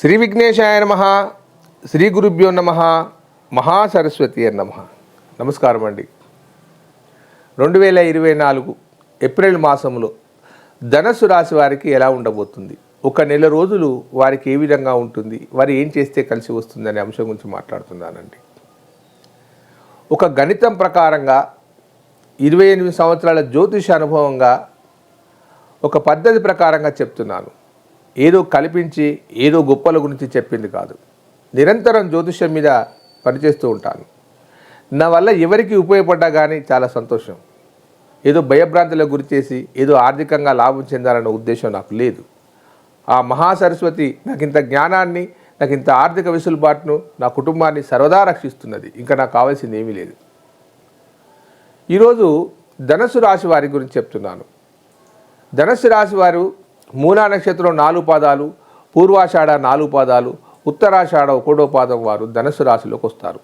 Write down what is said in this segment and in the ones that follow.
శ్రీ విఘ్నేశాయ నమ శ్రీ గురుభ్యో నమ మహాసరస్వతి అని నమ. నమస్కారం అండి. రెండు వేల ఇరవై నాలుగు ఏప్రిల్ మాసంలో ధనస్సు రాశి వారికి ఎలా ఉండబోతుంది? ఒక నెల రోజులు వారికి ఏ విధంగా ఉంటుంది? వారు ఏం చేస్తే కలిసి వస్తుంది అనే అంశం గురించి మాట్లాడుతున్నానండి. ఒక గణితం ప్రకారంగా ఇరవై ఎనిమిది సంవత్సరాల జ్యోతిష అనుభవంగా ఒక పద్ధతి ప్రకారంగా చెప్తున్నాను. ఏదో కల్పించి ఏదో గొప్పల గురించి చెప్పింది కాదు. నిరంతరం జ్యోతిష్యం మీద పనిచేస్తూ ఉంటాను. నా వల్ల ఎవరికి ఉపయోగపడ్డా కానీ చాలా సంతోషం. ఏదో భయభ్రాంతుల గురి చేసి ఏదో ఆర్థికంగా లాభం చెందాలన్న ఉద్దేశం నాకు లేదు. ఆ మహాసరస్వతి నాకు ఇంత జ్ఞానాన్ని నాకు ఇంత ఆర్థిక వెసులుబాటును నా కుటుంబాన్ని సర్వదా రక్షిస్తున్నది. ఇంకా నాకు కావాల్సింది ఏమీ లేదు. ఈరోజు ధనస్సు రాశి వారి గురించి చెప్తున్నాను. ధనస్సు రాశి వారు మూలా నక్షత్రం నాలుగు పాదాలు పూర్వాషాఢ నాలుగు పాదాలు ఉత్తరాషాఢ ఒకటో పాదం వారు ధనస్సు రాశిలోకి వస్తారు.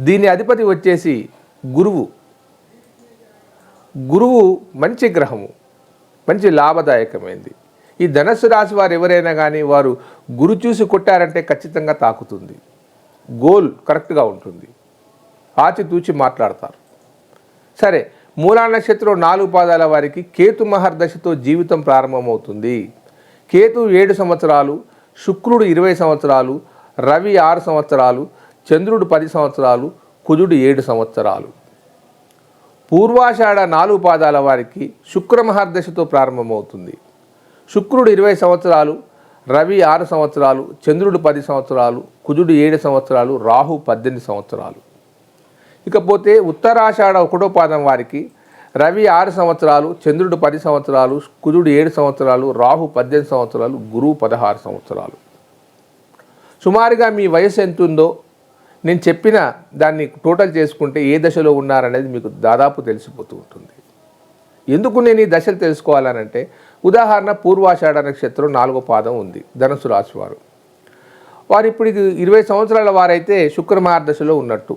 దీని అధిపతి వచ్చేసి గురువు. గురువు మంచి గ్రహము మంచి లాభదాయకమైంది. ఈ ధనస్సు రాశి వారు ఎవరైనా కానీ వారు గురు చూసి కొట్టారంటే ఖచ్చితంగా తాకుతుంది. గోల్ కరెక్ట్గా ఉంటుంది. ఆచితూచి మాట్లాడతారు. సరే మూలా నక్షత్రం నాలుగు పాదాల వారికి కేతు మహర్దశతో జీవితం ప్రారంభమవుతుంది. కేతు ఏడు సంవత్సరాలు శుక్రుడు ఇరవై సంవత్సరాలు రవి ఆరు సంవత్సరాలు చంద్రుడు పది సంవత్సరాలు కుజుడు ఏడు సంవత్సరాలు. పూర్వాషాఢ నాలుగు పాదాల వారికి శుక్ర మహర్దశతో ప్రారంభమవుతుంది. శుక్రుడు ఇరవై సంవత్సరాలు రవి ఆరు సంవత్సరాలు చంద్రుడు పది సంవత్సరాలు కుజుడు ఏడు సంవత్సరాలు రాహు పద్దెనిమిది సంవత్సరాలు. ఇకపోతే ఉత్తరాషాఢ ఒకటో పాదం వారికి రవి ఆరు సంవత్సరాలు చంద్రుడు పది సంవత్సరాలు కుజుడు ఏడు సంవత్సరాలు రాహు పద్దెనిమిది సంవత్సరాలు గురువు పదహారు సంవత్సరాలు. సుమారుగా మీ వయసు ఎంత ఉందో నేను చెప్పిన దాన్ని టోటల్ చేసుకుంటే ఏ దశలో ఉన్నారనేది మీకు దాదాపు తెలిసిపోతూ ఉంటుంది. ఎందుకు నేను ఈ దశలు తెలుసుకోవాలనంటే ఉదాహరణ పూర్వాషాఢ నక్షత్రం నాలుగో పాదం ఉంది ధనుసు రాశి వారు. వారు ఇప్పుడు ఇరవై సంవత్సరాల వారైతే శుక్ర దశలో ఉన్నట్టు.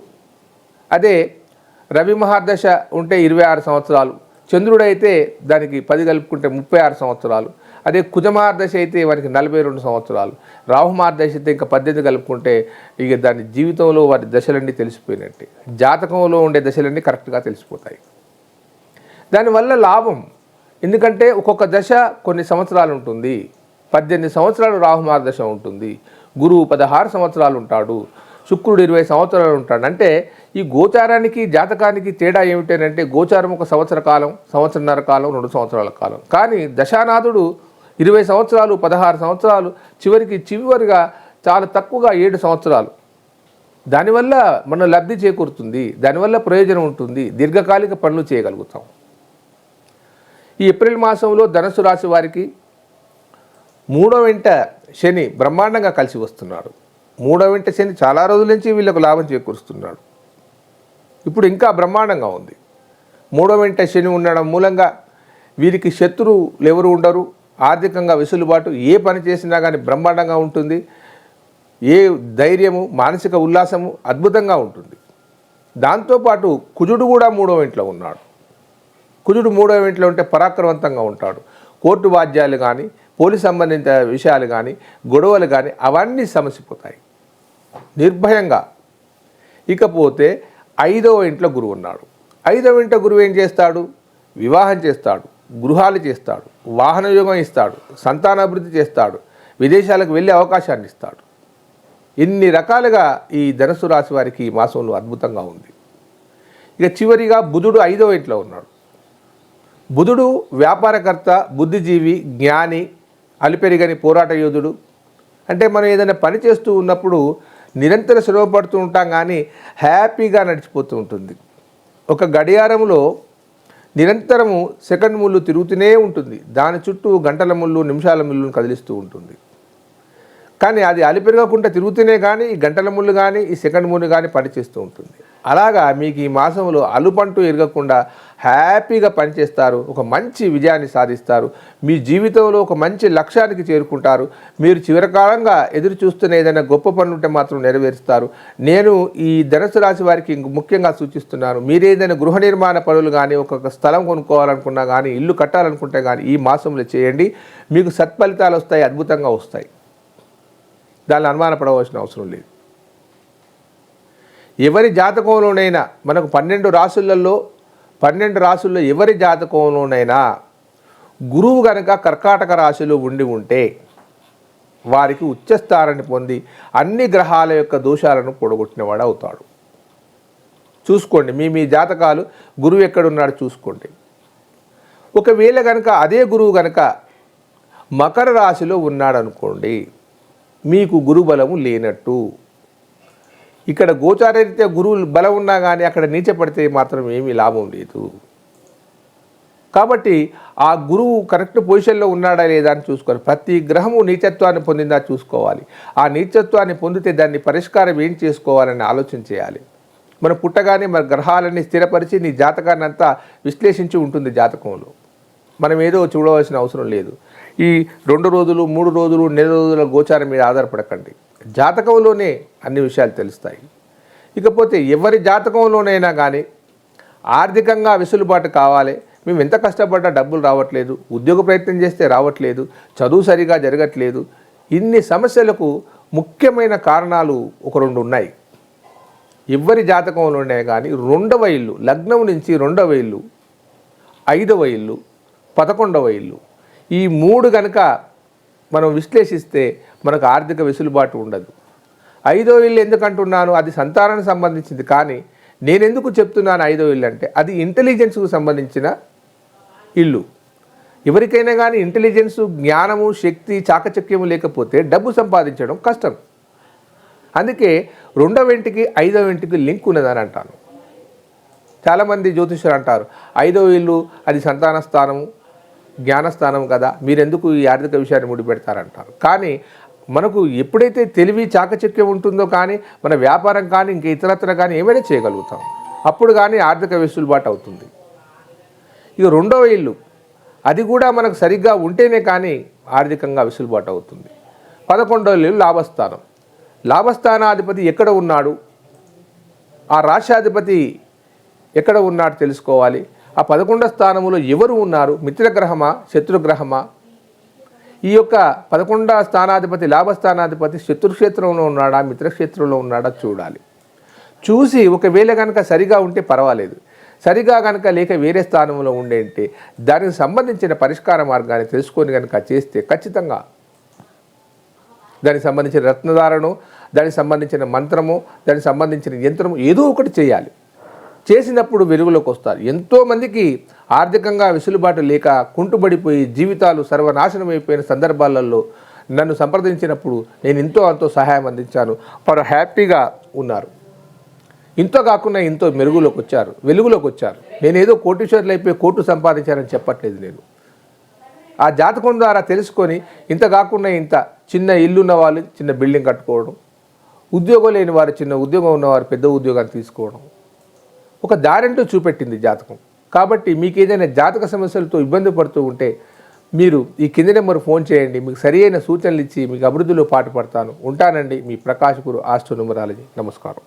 అదే రవి మహాదశ ఉంటే ఇరవై ఆరు సంవత్సరాలు. చంద్రుడైతే దానికి పది కలుపుకుంటే ముప్పై ఆరు సంవత్సరాలు. అదే కుజమార్దశ అయితే వారికి నలభై రెండు సంవత్సరాలు. రాహుమార్దశ అయితే ఇంకా పద్దెనిమిది కలుపుకుంటే ఇక దాని జీవితంలో వారి దశలన్నీ తెలిసిపోయినట్టే. జాతకంలో ఉండే దశలన్నీ కరెక్ట్గా తెలిసిపోతాయి. దానివల్ల లాభం. ఎందుకంటే ఒక్కొక్క దశ కొన్ని సంవత్సరాలు ఉంటుంది. పద్దెనిమిది సంవత్సరాలు రాహుమార్దశ ఉంటుంది. గురువు పదహారు సంవత్సరాలు ఉంటాడు. శుక్రుడు ఇరవై సంవత్సరాలు ఉంటాడు. అంటే ఈ గోచారానికి జాతకానికి తేడా ఏమిటంటే గోచారం ఒక సంవత్సర కాలం సంవత్సరన్నర కాలం రెండు సంవత్సరాల కాలం. కానీ దశానాథుడు ఇరవై సంవత్సరాలు పదహారు సంవత్సరాలు చివరికి చివరిగా చాలా తక్కువగా ఏడు సంవత్సరాలు. దానివల్ల మన లబ్ధి చేకూరుతుంది. దానివల్ల ప్రయోజనం ఉంటుంది. దీర్ఘకాలిక పనులు చేయగలుగుతాం. ఈ ఏప్రిల్ మాసంలో ధనుసు రాశి వారికి మూడో వెంట శని బ్రహ్మాండంగా కలిసి వస్తున్నాడు. మూడో వెంట శని చాలా రోజుల నుంచి వీళ్ళకు లాభం చేకూరుస్తున్నాడు. ఇప్పుడు ఇంకా బ్రహ్మాండంగా ఉంది. మూడో వెంట శని ఉండడం మూలంగా వీరికి శత్రువులు ఎవరు ఉండరు. ఆర్థికంగా వెసులుబాటు ఏ పని చేసినా కానీ బ్రహ్మాండంగా ఉంటుంది. ఏ ధైర్యము మానసిక ఉల్లాసము అద్భుతంగా ఉంటుంది. దాంతోపాటు కుజుడు కూడా మూడవ ఇంట్లో ఉన్నాడు. కుజుడు మూడవ ఇంట్లో ఉంటే పరాక్రమవంతంగా ఉంటాడు. కోర్టు వాద్యాలు కానీ పోలీస్ సంబంధిత విషయాలు కానీ గొడవలు కానీ అవన్నీ సమసిపోతాయి. నిర్భయంగా. ఇకపోతే ఐదవ ఇంట్లో గురువు ఉన్నాడు. ఐదవ ఇంట్లో గురువు ఏం చేస్తాడు? వివాహం చేస్తాడు గృహాలు చేస్తాడు వాహన యోగం ఇస్తాడు సంతానాభివృద్ధి చేస్తాడు విదేశాలకు వెళ్ళే అవకాశాన్ని ఇస్తాడు. ఇన్ని రకాలుగా ఈ ధనుసు రాశి వారికి ఈ మాసంలో అద్భుతంగా ఉంది. ఇక చివరిగా బుధుడు ఐదవ ఇంట్లో ఉన్నాడు. బుధుడు వ్యాపారకర్త బుద్ధిజీవి జ్ఞాని అలిపెరిగని పోరాట యోధుడు. అంటే మనం ఏదైనా పని చేస్తూ ఉన్నప్పుడు నిరంతరం శ్రమపడుతూ ఉంటాం కానీ హ్యాపీగా నడిచిపోతూ ఉంటుంది. ఒక గడియారంలో నిరంతరము సెకండ్ ముళ్ళు తిరుగుతూనే ఉంటుంది. దాని చుట్టూ గంటల ముళ్ళు నిమిషాల ముళ్ళును కదిలిస్తూ ఉంటుంది. కానీ అది అలిపెరగకుండా తిరుగుతూనే కానీ ఈ గంటల ముళ్ళు కానీ ఈ సెకండ్ ముళ్ళు కానీ పనిచేస్తూ ఉంటుంది. అలాగా మీకు ఈ మాసంలో అలుపంటూ ఎరగకుండా హ్యాపీగా పనిచేస్తారు ఒక మంచి విజయాన్ని సాధిస్తారు మీ జీవితంలో ఒక మంచి లక్ష్యానికి చేరుకుంటారు మీరు చివరికాలంగా ఎదురు చూస్తున్న ఏదైనా గొప్ప పనులు ఉంటే మాత్రం నెరవేరుస్తారు. నేను ఈ ధనుసు రాశి వారికి ముఖ్యంగా సూచిస్తున్నాను మీరు ఏదైనా గృహ నిర్మాణ పనులు కానీ ఒక స్థలం కొనుక్కోవాలనుకున్నా కానీ ఇల్లు కట్టాలనుకుంటే కానీ ఈ మాసంలో చేయండి. మీకు సత్ఫలితాలు వస్తాయి అద్భుతంగా వస్తాయి. దాన్ని అనుమానపడవలసిన అవసరం లేదు. ఎవరి జాతకంలోనైనా మనకు పన్నెండు రాసులలో పన్నెండు రాసుల్లో ఎవరి జాతకంలోనైనా గురువు గనక కర్కాటక రాశిలో ఉండి ఉంటే వారికి ఉచ్చస్థానాన్ని పొంది అన్ని గ్రహాల యొక్క దోషాలను పొడగొట్టినవాడు అవుతాడు. చూసుకోండి మీ మీ జాతకాలు గురువు ఎక్కడున్నాడు చూసుకోండి. ఒకవేళ కనుక అదే గురువు కనుక మకర రాశిలో ఉన్నాడు అనుకోండి మీకు గురుబలము లేనట్టు. ఇక్కడ గోచారరీత్యా గురువు బలం ఉన్నా కానీ అక్కడ నీచపడితే మాత్రం ఏమీ లాభం లేదు. కాబట్టి ఆ గురువు కరెక్ట్ పొజిషన్లో ఉన్నాడా లేదా అని చూసుకోవాలి. ప్రతి గ్రహము నీచత్వాన్ని పొందిందా చూసుకోవాలి. ఆ నీచత్వాన్ని పొందితే దాన్ని పరిష్కారం ఏం చేసుకోవాలని ఆలోచన చేయాలి. మనం పుట్టగానే మన గ్రహాలన్నీ స్థిరపరిచి నీ జాతకాన్ని అంతా విశ్లేషించి ఉంటుంది జాతకంలో. మనం ఏదో చూడవలసిన అవసరం లేదు. ఈ రెండు రోజులు మూడు రోజులు నెల రోజుల గోచారం మీద ఆధారపడకండి. జాతకంలోనే అన్ని విషయాలు తెలుస్తాయి. ఇకపోతే ఎవరి జాతకంలోనైనా కానీ ఆర్థికంగా వెసులుబాటు కావాలి. మేము ఎంత కష్టపడ్డా డబ్బులు రావట్లేదు. ఉద్యోగ ప్రయత్నం చేస్తే రావట్లేదు. చదువు సరిగా జరగట్లేదు. ఇన్ని సమస్యలకు ముఖ్యమైన కారణాలు ఒక రెండు ఉన్నాయి. ఎవరి జాతకంలోనే కానీ రెండవ ఇల్లు లగ్నం నుంచి రెండవ ఇల్లు ఐదవ ఇల్లు పదకొండవ ఇల్లు. ఈ మూడు కనుక మనం విశ్లేషిస్తే మనకు ఆర్థిక వెసులుబాటు ఉండదు. ఐదో ఇల్లు ఎందుకంటున్నాను? అది సంతానానికి సంబంధించింది. కానీ నేను ఎందుకు చెప్తున్నాను ఐదో ఇల్లు అంటే? అది ఇంటెలిజెన్స్కు సంబంధించిన ఇల్లు. ఎవరికైనా కానీ ఇంటెలిజెన్స్ జ్ఞానము శక్తి చాకచక్యము లేకపోతే డబ్బు సంపాదించడం కష్టం. అందుకే రెండవ ఇంటికి ఐదవ ఇంటికి లింక్ ఉన్నదని అంటాను. చాలామంది జ్యోతిష్యులు అంటారు ఐదవ ఇల్లు అది సంతాన స్థానము జ్ఞానస్థానం కదా మీరెందుకు ఈ ఆర్థిక విషయాన్ని ముడిపెడతారంటారు? కానీ మనకు ఎప్పుడైతే తెలివి చాకచక్యం ఉంటుందో కానీ మన వ్యాపారం కానీ ఇంక ఇతరత్ర కానీ ఏమైనా చేయగలుగుతాం. అప్పుడు కానీ ఆర్థిక వెసులుబాటు అవుతుంది. ఇక రెండవ ఇల్లు అది కూడా మనకు సరిగ్గా ఉంటేనే కానీ ఆర్థికంగా వెసులుబాటు అవుతుంది. పదకొండవ ఇల్లు లాభస్థానం. లాభస్థానాధిపతి ఎక్కడ ఉన్నాడు? ఆ రాష్ట్రాధిపతి ఎక్కడ ఉన్నాడు తెలుసుకోవాలి? ఆ పదకొండవ స్థానంలో ఎవరు ఉన్నారు? మిత్రగ్రహమా? శత్రుగ్రహమా? ఈ యొక్క పదకొండవ స్థానాధిపతి లాభస్థానాధిపతి శత్రుక్షేత్రంలో ఉన్నాడా? మిత్రక్షేత్రంలో ఉన్నాడా? చూడాలి. చూసి ఒకవేళ కనుక సరిగా ఉంటే పర్వాలేదు. సరిగా కనుక లేక వేరే స్థానంలో ఉండే అంటే దానికి సంబంధించిన పరిష్కార మార్గాన్ని తెలుసుకొని కనుక చేస్తే ఖచ్చితంగా దానికి సంబంధించిన రత్నధారను దానికి సంబంధించిన మంత్రము దానికి సంబంధించిన యంత్రము ఏదో ఒకటి చేయాలి. చేసినప్పుడు వెలుగులోకి వస్తారు. ఎంతోమందికి ఆర్థికంగా వెసులుబాటు లేక కుంటుబడిపోయి జీవితాలు సర్వనాశనం అయిపోయిన సందర్భాలలో నన్ను సంప్రదించినప్పుడు నేను ఎంతో అంతో సహాయం అందించాను. వారు హ్యాపీగా ఉన్నారు. ఇంతో కాకుండా ఇంతో మెరుగులోకి వచ్చారు. వెలుగులోకి వచ్చారు. నేనేదో ఏదో కోటీశ్వర్లు అయిపోయి కోటు సంపాదించానని చెప్పట్లేదు నేను. ఆ జాతకం ద్వారా తెలుసుకొని ఇంత కాకుండా ఇంత చిన్న ఇల్లు ఉన్న వాళ్ళు చిన్న బిల్డింగ్ కట్టుకోవడం ఉద్యోగం లేని వారు చిన్న ఉద్యోగం ఉన్నవారు పెద్ద ఉద్యోగాన్ని తీసుకోవడం ఒక దారంటూ చూపెట్టింది జాతకం. కాబట్టి మీకు ఏదైనా జాతక సమస్యలతో ఇబ్బంది పడుతూ ఉంటే మీరు ఈ కింది నెంబర్ ఫోన్ చేయండి. మీకు సరి అయిన సూచనలు ఇచ్చి మీకు అభివృద్ధిలో పాటుపడతాను. ఉంటానండి మీ ప్రకాశ్ గురు ఆస్ట్రో న్యూమరాలజీ నమస్కారం.